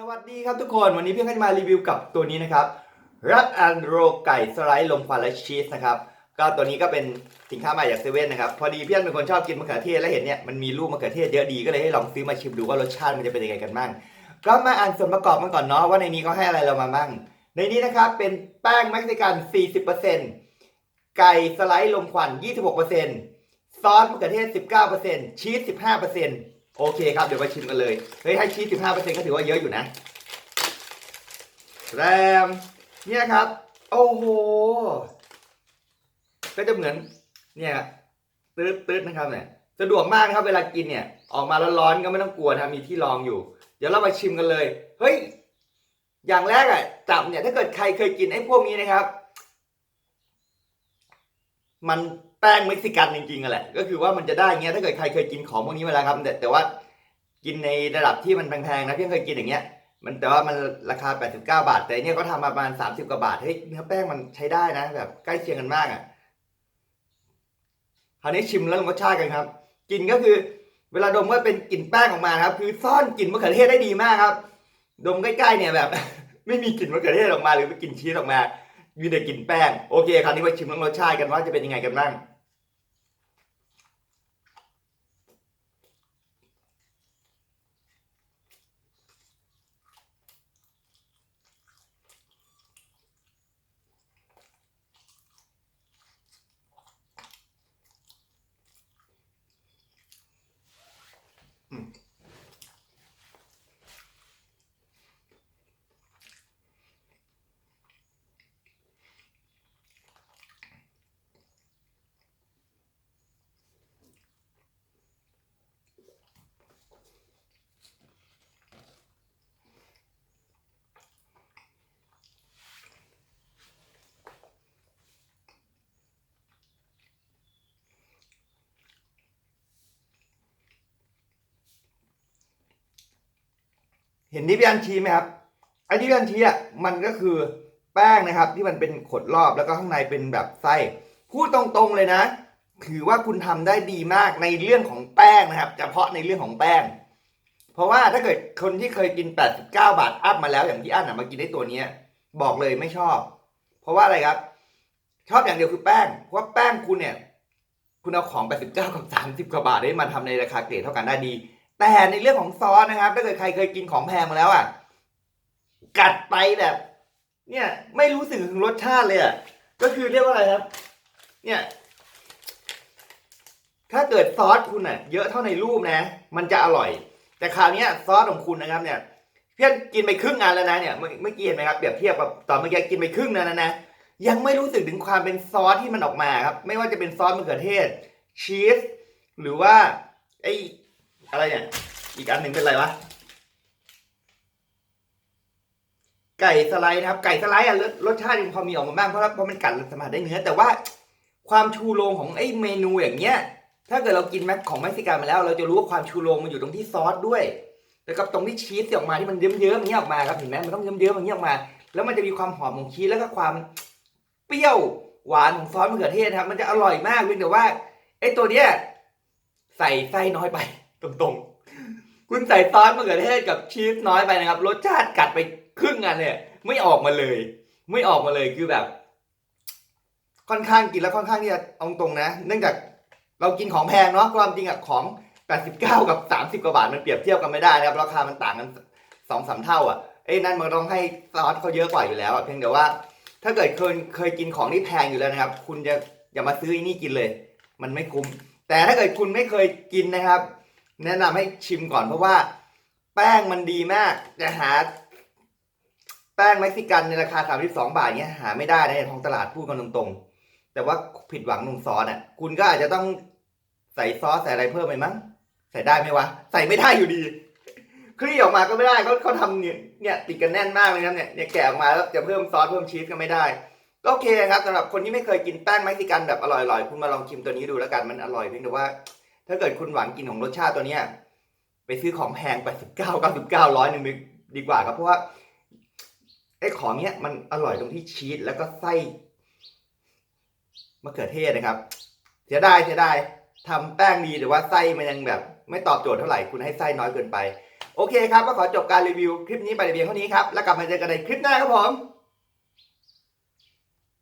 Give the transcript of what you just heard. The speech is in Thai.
สวัสดีครับทุกคนวันนี้พี่ก็จะมารีวิวกับตัวนี้นะครับรักอันโรไก่สไลด์ลมควันและชีสนะครับก็ตัวนี้ก็เป็นสินค้าใหม่จากเซเว่นนะครับพอดีพี่อนเป็นคนชอบกินมะเขือเทศและเห็นเนี่ยมันมีรูปมะเขือเทศเยอะดีก็เลยให้ลองซื้อมาชิมดูว่ารสชาติมันจะเป็นยังไงกันบ้างก็มาอ่านส่วนประกอบมันก่อนเนาะว่าในนี้เขาให้อะไรเรามาบ้าง ในนี้นะครับเป็นแป้งเม็กซิกัน 40%ไก่สไลด์ลมควัน 26%ซอสมะเขือเทศ 19%ชีส 15% โอเคครับ เดี๋ยวมาชิมกันเลย เฮ้ย ให้ชีส15%ก็ถือว่าเยอะอยู่นะ แรม เนี่ยครับ โอ้โห ก็จะเหมือน เนี่ยตืดตืดนะครับเนี่ย สะดวกมากนะครับ เวลากินเนี่ย ออกมาร้อนๆก็ไม่ต้องกลัวนะมีที่รองอยู่ เดี๋ยวเรามาชิมกันเลย เฮ้ย อย่างแรกอะจับเนี่ย ถ้าเกิดใครเคยกินไอ้พวกนี้นะครับ มัน แป้งเม็กซิกันจริงๆอะแหละ ก็คือว่ามันจะได้เงี้ยถ้าเกิดใครเคยกินของพวกนี้มาแล้วครับ แต่แต่ว่ากินในระดับที่มันแพงๆนะพี่เคยกินอย่างเงี้ย มันแต่ว่ามันราคา 89 บาท แต่เนี่ยเขาทำมาประมาณ 30 กว่าบาทเฮ้ยเนื้อแป้งมันใช้ได้นะ แบบใกล้เคียงกันมากอะคราวนี้ชิมแล้วรสชาติกันครับกลิ่นก็คือ เวลาดมก็เป็นกลิ่นแป้งออกมาครับ คือซ่อนกลิ่นมะเขือเทศได้ดีมากครับ ดมใกล้ๆเนี่ยแบบ ไม่มีกลิ่นมะเขือเทศออกมาหรือไม่กลิ่นชีสออกมา มีแต่กลิ่นแป้งโอเคคราวนี้มาชิมรสชาติกันว่าจะเป็นยังไงกันบ้าง เห็นที่พี่อันชี้ไหมครับไอ้ที่พี่อันชี้อะมันก็คือแป้งนะครับ ที่มันเป็นขดรอบแล้วก็ข้างในเป็นแบบไส้พูดตรงๆเลยนะ ถือว่าคุณทำได้ดีมากในเรื่องของแป้งนะครับ เฉพาะในเรื่องของแป้ง เพราะว่าถ้าเกิดคนที่เคยกิน 89 บาทอัพมาแล้วอย่างที่อันน่ะมากินได้ตัวเนี้ย บอกเลยไม่ชอบ เพราะว่าอะไรครับ ชอบอย่างเดียวคือแป้งเพราะแป้งคุณเนี่ย คุณเอาของ 89 กับ 30 กว่าบาทได้มาทำในราคาเกรดเท่ากันได้ดี แต่ในเรื่องของซอสนะครับ ถ้าเกิดใครเคยกินของแพงมาแล้วอะ กัดไปแบบ เนี่ย ไม่รู้สึกถึงรสชาติเลยอะก็คือเรียกว่าอะไรครับ เนี่ย ถ้าเกิดซอสคุณอะ เยอะเท่าในรูปนะ มันจะอร่อย แต่คราวเนี้ยซอสของคุณนะครับ เนี่ยเพื่อนกินไปครึ่งอันแล้วนะเนี่ยเมื่อเมื่อกี้เห็นไหมครับเปรียบเทียบกับตอนเมื่อกี้กินไปครึ่งนั้นนะนะยังไม่รู้สึกถึงความเป็นซอสที่มันออกมาครับ ไม่ว่าจะเป็นซอสมะเขือเทศชีสหรือว่าไอ อะไรเนี่ย อีกอันหนึ่งเป็นอะไรวะ ไก่สไลด์นะครับ ไก่สไลด์อะรสชาติยังพอมีออกมาบ้างเพราะว่าเพราะมันกัดสัมผัสได้เนื้อ แต่ว่าความชูโรงของไอ้เมนูอย่างเงี้ย ถ้าเกิดเรากินแม็กของเม็กซิกันมาแล้ว เราจะรู้ว่าความชูโรงมันอยู่ตรงที่ซอสด้วย แล้วก็ตรงที่ชีสที่ออกมาที่มันเยิ้มๆอย่างเงี้ยออกมาครับเห็นไหมมันต้องเยิ้มๆอย่างเงี้ยออกมา แล้วมันจะมีความหอมของชีสแล้วก็ความเปรี้ยวหวานของซอสมะเขือเทศครับ มันจะอร่อยมากเพียงแต่ว่าไอ้ตัวเนี้ยใส่ไส้น้อยไป ตรงๆ คุณใส่ซอสมะเขือเทศกับชีสน้อยไปนะครับ รสชาติกัดไปครึ่งอันเนี่ย ไม่ออกมาเลย ไม่ออกมาเลยคือแบบ ค่อนข้างกินแล้วค่อนข้างที่จะเอาตรงนะ เนื่องจากเรากินของแพงเนาะความจริงอะของ 89 กับ 30 กว่าบาทมันเปรียบเทียบกันไม่ได้นะครับราคามันต่างกันสองสามเท่าอะเอ้นั่นมันต้องให้ซอสเขาเยอะกว่าอยู่แล้วอะเพียงแต่ว่า ถ้าเกิดเคยเคยกินของที่แพงอยู่แล้วนะครับ คุณจะอย่ามาซื้อไอ้นี่กินเลย มันไม่คุ้ม แต่ถ้าเกิดคุณไม่เคยกินนะครับ แนะนำให้ชิมก่อนเพราะว่า แป้งมันดีมากจะหา แป้งเม็กซิกันในราคา 32 บาทเนี้ยหาไม่ได้ในท้องตลาดพูดกันตรงๆ แต่ว่าผิดหวังตรงซอสอะ คุณก็อาจจะต้องใส่ซอสใส่อะไรเพิ่มไปมั้ง ใส่ได้ไหมวะ ใส่ไม่ได้อยู่ดีคลี่ออกมาก็ไม่ได้เขาเขาทำเนี่ยเนี่ยติดกันแน่นมากเลยครับเนี่ยเนี่ยแกะออกมาแล้วจะเพิ่มซอสเพิ่มชีสก็ไม่ได้ก็โอเคครับสำหรับคนที่ไม่เคยกินแป้งเม็กซิกันแบบอร่อยๆ คุณมาลองชิมตัวนี้ดูแล้วกันมันอร่อยเพียงแต่ว่า ถ้าเกิดคุณหวังกินของรสชาติตัวเนี้ยไปซื้อของแพงไปสิบเก้าเก้าสิบเก้าร้อยหนึ่งดีกว่าครับเพราะว่าไอ้ของเนี้ยมันอร่อยตรงที่ชีสแล้วก็ไส้มะเขือเทศนะครับ เสียดายเสียดายทำแป้งดีแต่ว่าไส้มันยังแบบ ไม่ตอบโจทย์เท่าไหร่คุณให้ไส้น้อยเกินไป โอเคครับก็ขอจบการรีวิวคลิปนี้ไปเพียงเท่านี้ครับ แล้วกลับมาเจอกันในคลิปหน้าครับผม